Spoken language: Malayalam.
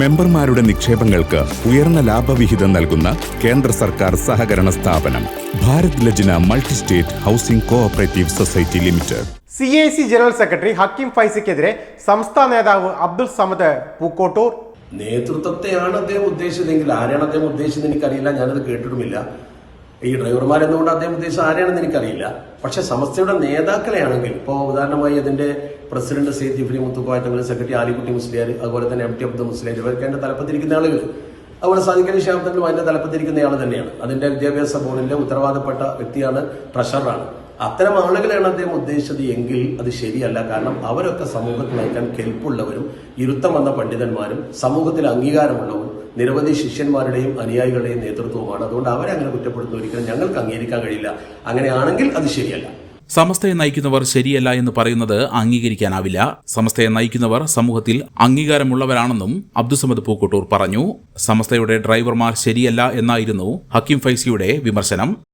മെമ്പർമാരുടെ നിക്ഷേപങ്ങൾക്ക് ഉയർന്ന ലാഭവിഹിതം നൽകുന്ന കേന്ദ്ര സർക്കാർ സഹകരണ സ്ഥാപനം Bharat Lajna multi state housing cooperative society limited. C A C general secretary Hakeem ഫൈസിക്കെതിരെ സംസ്ഥാന നേതാവ് അബ്ദുൾ സമദ് പൂക്കോട്ടൂർ. നേതൃത്വത്തെയാണ് അദ്ദേഹം ഉദ്ദേശിച്ചതെങ്കിൽ ആരാണ് അദ്ദേഹം ഉദ്ദേശിച്ചത് എനിക്കറിയില്ല ഞാനത് കേട്ടിട്ടുമില്ല. ഈ ഡ്രൈവർമാർ എന്തുകൊണ്ട് അദ്ദേഹം ഉദ്ദേശിച്ചത് ആരെയാണെന്ന് എനിക്കറിയില്ല. പക്ഷെ സമസ്തയുടെ നേതാക്കളെയാണെങ്കിൽ ഇപ്പോൾ ഉദാഹരണമായി അതിന്റെ പ്രസിഡന്റ് സെയ്ദ് ജിഫ്രി മുത്തുക്കോയത്തങ്ങൾ സെക്രട്ടറി ആലിക്കുട്ടി മുസ്ലിയാർ അതുപോലെ തന്നെ എം ടി അബ്ദുൽ മുസ്ലിയാർ ഇവർക്ക് എന്റെ തലപ്പത്തിരിക്കുന്ന ആളുകൾ. അതുപോലെ സാധിക്കലി ശാബ്ദത്തിലും അതിന്റെ തലപ്പത്തിരിക്കുന്ന ആൾ തന്നെയാണ്. അതിന്റെ വിദ്യാഭ്യാസ ബോർഡിന്റെ ഉത്തരവാദപ്പെട്ട വ്യക്തിയാണ് ട്രഷറാണ് അത്തരം ആളുകളെയാണ് അദ്ദേഹം ഉദ്ദേശിച്ചത് എങ്കിൽ അത് ശരിയല്ല. കാരണം അവരൊക്കെ സമൂഹത്തിൽ നയിക്കാൻ കെൽപ്പുള്ളവരും ഇരുത്തം വന്ന പണ്ഡിതന്മാരും സമൂഹത്തിൽ അംഗീകാരമുള്ളവരും നിരവധി ശിഷ്യന്മാരുടെയും അനുയായികളുടെയും നേതൃത്വമാണ് അതുകൊണ്ട് അവരെ അങ്ങനെ കുറ്റപ്പെടുത്തുന്ന ഒരിക്കലും ഞങ്ങൾക്ക് അംഗീകരിക്കാൻ കഴിയില്ല. അങ്ങനെയാണെങ്കിൽ അത് ശരിയല്ല. സമസ്തയെ നയിക്കുന്നവർ ശരിയല്ല എന്ന് പറയുന്നത് അംഗീകരിക്കാനാവില്ല. സമസ്തയെ നയിക്കുന്നവർ സമൂഹത്തിൽ അംഗീകാരമുള്ളവരാണെന്നും അബ്ദുസമദ് പൂക്കോട്ടൂർ പറഞ്ഞു. സമസ്തയുടെ ഡ്രൈവർമാർ ശരിയല്ല എന്നായിരുന്നു ഹക്കീം ഫൈസിയുടെ വിമർശനം.